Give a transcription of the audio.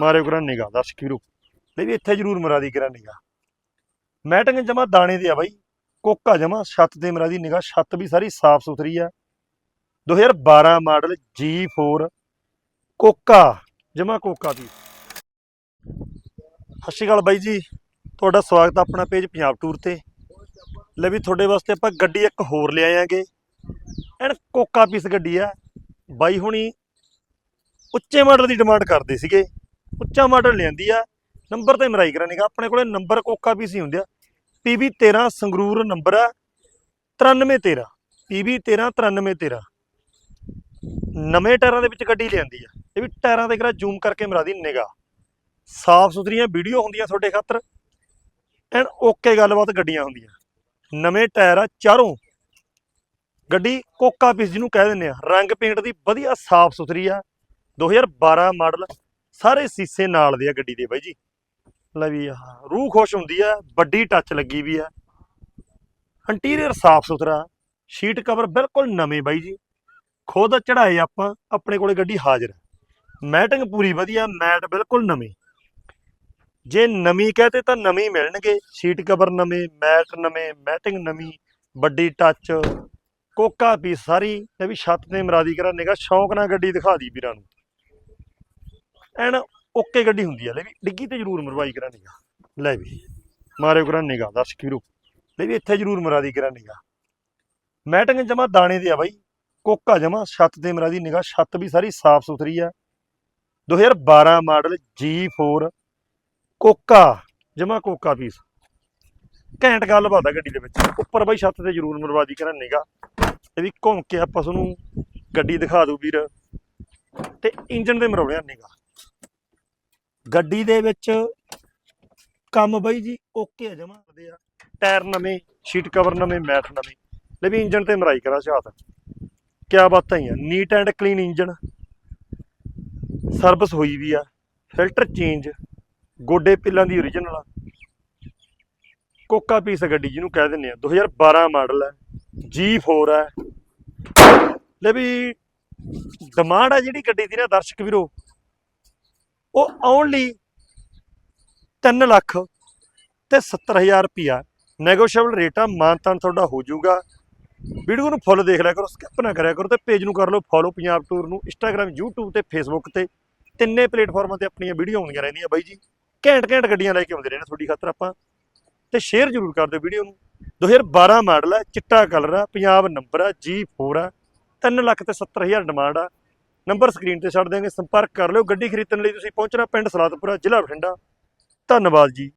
ਮਾਰਿਓ ਕਰਾਂ ਨਿਗਾ ਦਰਸ਼ਕ ਵੀਰੋ ਲੈ ਵੀ ਇੱਥੇ ਜ਼ਰੂਰ ਮਰਾ ਦੀ ਕਰਾਂ ਨਿਗਾ ਮੈਟਿੰਗ ਜਮਾ ਦਾਣੇ ਦੇ ਆ ਬਾਈ। ਕੋਕਾ ਜਮਾ, ਛੱਤ ਤੇ ਮਰਾ ਦੀ ਨਿਗਾ ਛੱਤ ਵੀ ਸਾਰੀ ਸਾਫ਼ ਸੁਥਰੀ ਆ। 2012 ਮਾਡਲ G4 ਕੋਕਾ, ਜਮਾ ਕੋਕਾ ਦੀ। ਸਤਿ ਸ਼੍ਰੀ ਅਕਾਲ ਬਾਈ ਜੀ। ਤੁਹਾਡਾ ਸਵਾਗਤ ਆ ਆਪਣਾ ਪੇਜ ਪੰਜਾਬ ਟੂਰ ਤੇ। ਲੈ ਵੀ ਤੁਹਾਡੇ ਵਾਸਤੇ ਆਪਾਂ ਗੱਡੀ ਇੱਕ ਹੋਰ ਲਿਆਏ ਆਂਗੇ ਐਨ ਕੋਕਾ ਪੀਸ ਗੱਡੀ ਆ। ਬਾਈ ਹੁਣੀ ਉੱਚੇ ਮਾਡਲ ਦੀ ਡਿਮਾਂਡ ਕਰਦੇ ਸੀਗੇ। ਉੱਚਾ ਮਾਡਲ ਲਿਆਂਦੀ ਆ। ਨੰਬਰ ਤੇ ਮਰਾਈ ਕਰਾਂਗਾ ਆਪਣੇ ਕੋਲੇ ਨੰਬਰ ਕੋਕਾ ਪੀਸ ਹੀ ਹੁੰਦੇ ਆ। PB 13 ਸੰਗਰੂਰ ਨੰਬਰ ਆ। 9313 PB 13 9313 ਨਵੇਂ ਟਾਇਰਾਂ ਦੇ ਵਿੱਚ ਗੱਡੀ ਲਿਆਂਦੀ ਆ। ਇਹ ਵੀ ਟਾਇਰਾਂ ਤੇ ਕਿਹੜਾ ਜ਼ੂਮ ਕਰਕੇ ਮਰਾ ਦੀ ਨਿਗਾ ਸਾਫ਼ ਸੁਥਰੀਆਂ ਵੀਡੀਓ ਹੁੰਦੀਆਂ ਤੁਹਾਡੇ ਖਾਤਰ। ਐਨ ਓਕੇ ਗੱਲਬਾਤ ਗੱਡੀਆਂ ਹੁੰਦੀਆਂ। ਨਵੇਂ ਟਾਇਰ ਆ ਚਾਰੋਂ। ਗੱਡੀ ਕੋਕਾ ਪੀਸ ਜਿਹਨੂੰ ਕਹਿ ਦਿੰਦੇ ਆ। ਰੰਗ ਪੇਂਟ ਦੀ ਵਧੀਆ ਸਾਫ਼ ਸੁਥਰੀ ਆ। 2012 ਮਾਡਲ। ਸਾਰੇ ਸੀਸੇ ਨਾਲ ਦੇ ਆ ਗੱਡੀ ਦੇ ਬਾਈ ਜੀ। ਲੈ ਵੀ ਆਹ, ਰੂਹ ਖੁਸ਼ ਹੁੰਦੀ ਆ, ਵੱਡੀ ਟੱਚ ਲੱਗੀ ਵੀ ਆ। ਇੰਟੀਰੀਅਰ ਸਾਫ਼ ਸੁਥਰਾ ਸ਼ੀਟ ਕਵਰ ਬਿਲਕੁਲ ਨਵੇਂ ਬਾਈ ਜੀ। ਖੁਦ ਚੜਾਏ ਆਪਾਂ, ਆਪਣੇ ਕੋਲੇ ਗੱਡੀ ਹਾਜ਼ਰ ਮੈਟਿੰਗ ਪੂਰੀ ਵਧੀਆ ਮੈਟ ਬਿਲਕੁਲ ਨਵੇਂ। ਜੇ ਨਵੀਂ ਕਹਤੇ ਤਾਂ ਨਵੇਂ ਮਿਲਣਗੇ। ਸ਼ੀਟ ਕਵਰ ਨਵੇਂ ਮੈਟ ਨਵੇਂ ਮੈਟਿੰਗ ਨਵੀਂ, ਵੱਡੀ ਟੱਚ ਕੋਕਾ ਪੀ ਸਾਰੀ। ਇਹ ਵੀ ਛੱਤ ਤੇ ਮਰਾਦੀ ਕਰਾ ਨਿਗਾ ਸ਼ੌਂਕ ਨਾਲ ਗੱਡੀ ਦਿਖਾ ਦੀ ਵੀਰਾਂ ਨੂੰ। ਐਨ ਓਕੇ ਗੱਡੀ ਹੁੰਦੀ ਆ, ਲੈ ਵੀ ਡਿੱਗੀ ਤੇ ਜ਼ਰੂਰ ਮਰਵਾਈ ਕਰਾ ਨਿਗਾ ਲੈ ਵੀ, ਮਾਰਿਓ ਕਰਾ ਦਰਸ਼ਕ ਵੀਰੋ ਲੈ ਵੀ ਇੱਥੇ ਜ਼ਰੂਰ ਮਰਾਦੀ ਕਰਾ ਨਿਗਾ ਮੈਟਿੰਗ ਜਮਾ ਦਾਣੇ ਦੇ ਆ ਬਾਈ, ਕੋਕਾ ਜਮਾ, ਛੱਤ ਤੇ ਮਰਾਦੀ ਨਿਗਾ ਛੱਤ ਵੀ ਸਾਰੀ ਸਾਫ਼ ਸੁਥਰੀ ਆ। 2012 ਮਾਡਲ G4 ਕੋਕਾ, ਜਮਾ ਕੋਕਾ ਪੀਸ ਘੈਂਟ ਗੱਲਬਾਤ ਆ ਗੱਡੀ ਦੇ ਵਿੱਚ, ਉੱਪਰ ਬਾਈ ਛੱਤ ਤੇ ਜ਼ਰੂਰ ਮਰਵਾਦੀ ਕਰਾਂ ਨਿਗਾ ਇਹ ਵੀ ਘੁੰਮ ਕੇ ਆਪਾਂ ਤੁਹਾਨੂੰ ਗੱਡੀ ਦਿਖਾ ਦੂ ਵੀਰ, ਤੇ ਇੰਜਨ ਦੇ ਮਰੋੜਿਆ ਨਿਗਾ ਗੱਡੀ ਦੇ ਵਿੱਚ ਕੰਮ ਬਾਈ ਜੀ, ਓਕੇ ਆ, ਜਮਾ ਆ। ਟਾਇਰ ਨਵੇਂ, ਸ਼ੀਟ ਕਵਰ ਨਵੇਂ, ਮੈਟ ਨਵੇਂ। ਲੈ ਵੀ ਇੰਜਨ ਤੇ ਮਰਾਈ ਕਰਾ ਝਾਤ ਕਿਆ ਬਾਤਾਂ ਹੀ ਆ, neat and clean engine service ਹੋਈ ਵੀ ਆ, ਫਿਲਟਰ ਚੇਂਜ, ਗੋਡੇ ਪਿੱਲਾਂ ਦੀ ਓਰੀਜਨਲ ਆ। ਕੋਕਾ ਪੀਸ ਗੱਡੀ ਜਿਹਨੂੰ ਕਹਿ ਦਿੰਦੇ ਆ 2012 ਮਾਡਲ ਹੈ G4 ਹੈ ਲੈ ਵੀ ਡਿਮਾਂਡ ਆ ਜਿਹੜੀ ਗੱਡੀ ਦੀ ਨਾ, ਦਰਸ਼ਕ ਵੀਰੋ। ਉਹ ਓਨਲੀ 3 ਲੱਖ ਤੇ 70000 ਰੁਪਿਆ ਨੈਗੋਸ਼ੀਏਬਲ ਰੇਟ ਆ ਮਾਨਤਾਨ ਤੁਹਾਡਾ ਹੋ ਜਾਊਗਾ। ਵੀਡੀਓ ਨੂੰ ਫੁੱਲ ਦੇਖ ਲਿਆ ਕਰੋ ਸਕਿਪ ਨਾ ਕਰਿਆ ਕਰੋ ਤੇ ਪੇਜ ਨੂੰ ਕਰ ਲਓ ਫੋਲੋ ਪੰਜਾਬ ਟੂਰ ਨੂੰ ਇੰਸਟਾਗ੍ਰam YouTube ਤੇ Facebook ਤੇ। ਤਿੰਨੇ ਪਲੇਟਫਾਰਮਾਂ ਤੇ ਆਪਣੀਆਂ ਵੀਡੀਓ ਆਉਂਦੀਆਂ ਰਹਿੰਦੀਆਂ ਬਾਈ ਜੀ। ਘੈਂਟ ਘੈਂਟ ਗੱਡੀਆਂ ਲੈ ਕੇ ਆਉਂਦੇ ਰਹਿੰਦੇ ਤੁਹਾਡੀ ਖਾਤਰ ਆਪਾਂ। ਤੇ ਸ਼ੇਅਰ ਜ਼ਰੂਰ ਕਰ ਦਿਓ ਵੀਡੀਓ ਨੂੰ। 2012 ਮਾਡਲ ਹੈ ਚਿੱਟਾ ਕਲਰ ਆ, ਪੰਜਾਬ ਨੰਬਰ ਆ G4 ਆ। 3 ਲੱਖ ਤੇ 70000 ਡਿਮਾਂਡ ਆ। ਨੰਬਰ ਸਕਰੀਨ ਤੇ ਛੱਡ ਦਿਆਂਗੇ ਸੰਪਰਕ ਕਰ ਲਿਓ, ਗੱਡੀ ਖਰੀਦਣ ਲਈ ਤੁਸੀਂ ਪਹੁੰਚਣਾ ਪਿੰਡ ਸਲਾਤਪੁਰਾ ਜ਼ਿਲ੍ਹਾ ਬਠਿੰਡਾ। ਧੰਨਵਾਦ ਜੀ।